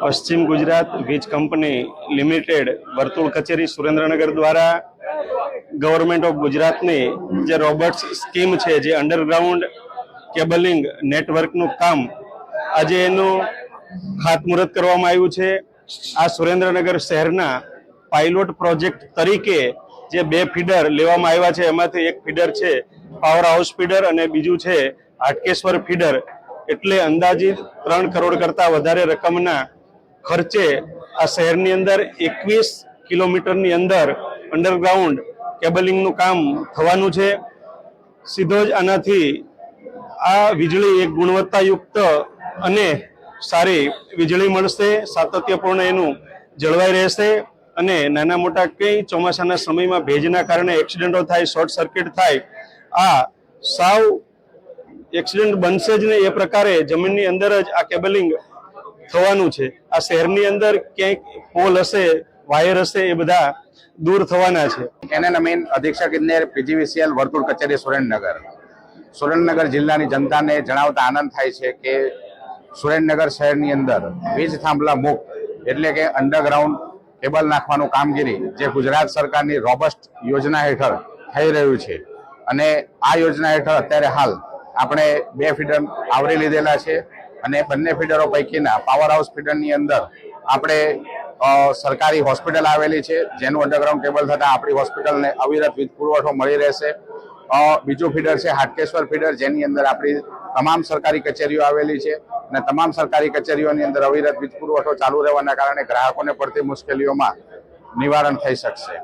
પશ્ચિમ ગુજરાત વીજ company limited વર્તુળ કચેરી સુરેન્દ્રનગર દ્વારા ગવર્મેન્ટ ઓફ ગુજરાતની જે રોબર્ટ્સ સ્કીમ છે, જે અંડરગ્રાઉન્ડ કેબલિંગ નેટવર્કનું કામ આજે એનું ખાતમુહૂર્ત કરવામાં આવ્યું છે. આ સુરેન્દ્રનગર શહેરના પાયલોટ પ્રોજેક્ટ તરીકે જે બે ફીડર લેવામાં આવ્યા છે, એમાંથી એક ફીડર છે પાવર હાઉસ ફીડર અને બીજું છે હાટકેશ્વર ફીડર. એટલે અંદાજિત ત્રણ કરોડ કરતાં વધારે રકમના ખર્ચે આ શહેરની અંદર એકવીસ કિલોમીટરની અંદર અંડરગ્રાઉન્ડ કેબલિંગનું કામ થવાનું છે. સીધો જ આનાથી આ વીજળી એક ગુણવત્તાયુક્ત અને સારી વીજળી મળશે, સાતત્યપૂર્ણ એનું જળવાઈ રહેશે અને નાના મોટા કંઈ ચોમાસાના સમયમાં ભેજના કારણે એક્સિડન્ટો થાય શોર્ટ સર્કિટ થાય, આ સાવ એક્સિડન્ટ બનશે જ નહીં. એ પ્રકારે જમીનની અંદર જ આ કેબલિંગ થવાનું છે. આ શહેરની અંદર ક્યાંક પોલ હશે, વાયર હશે, એ બધા દૂર થવાના છે. એના મેઇન અધિક્ષક ઇજનેર પીજીવીસીએલ વર્તુળ કચેરી સુરેન્દ્રનગર. સુરેન્દ્રનગર જિલ્લાની જનતાને જણાવતા આનંદ થાય છે કે સુરેન્દ્રનગર શહેરની અંદર વીજ થાંભલા મુક્ત એટલે કે અંડરગ્રાઉન્ડ કેબલ નાખવાનું કામગીરી જે ગુજરાત સરકારની રોબસ્ટ યોજના હેઠળ થઈ રહ્યું છે. અને આ યોજના હેઠળ અત્યારે હાલ આપણે બે ફીડર આવરી લીધેલા છે. અને બંને ફીડરો પૈકીના પાવર હાઉસ ફીડરની અંદર આપણે સરકારી હોસ્પિટલ આવેલી છે, જેનું અંડરગ્રાઉન્ડ કેબલ થતાં આપણી હોસ્પિટલને અવિરત વીજ પુરવઠો મળી રહેશે. બીજું ફીડર છે હાટકેશ્વર ફીડર, જેની અંદર આપણી તમામ સરકારી કચેરીઓ આવેલી છે અને તમામ સરકારી કચેરીઓની અંદર અવિરત વીજ પુરવઠો ચાલુ રહેવાના કારણે ગ્રાહકોને પડતી મુશ્કેલીઓમાં નિવારણ થઈ શકશે.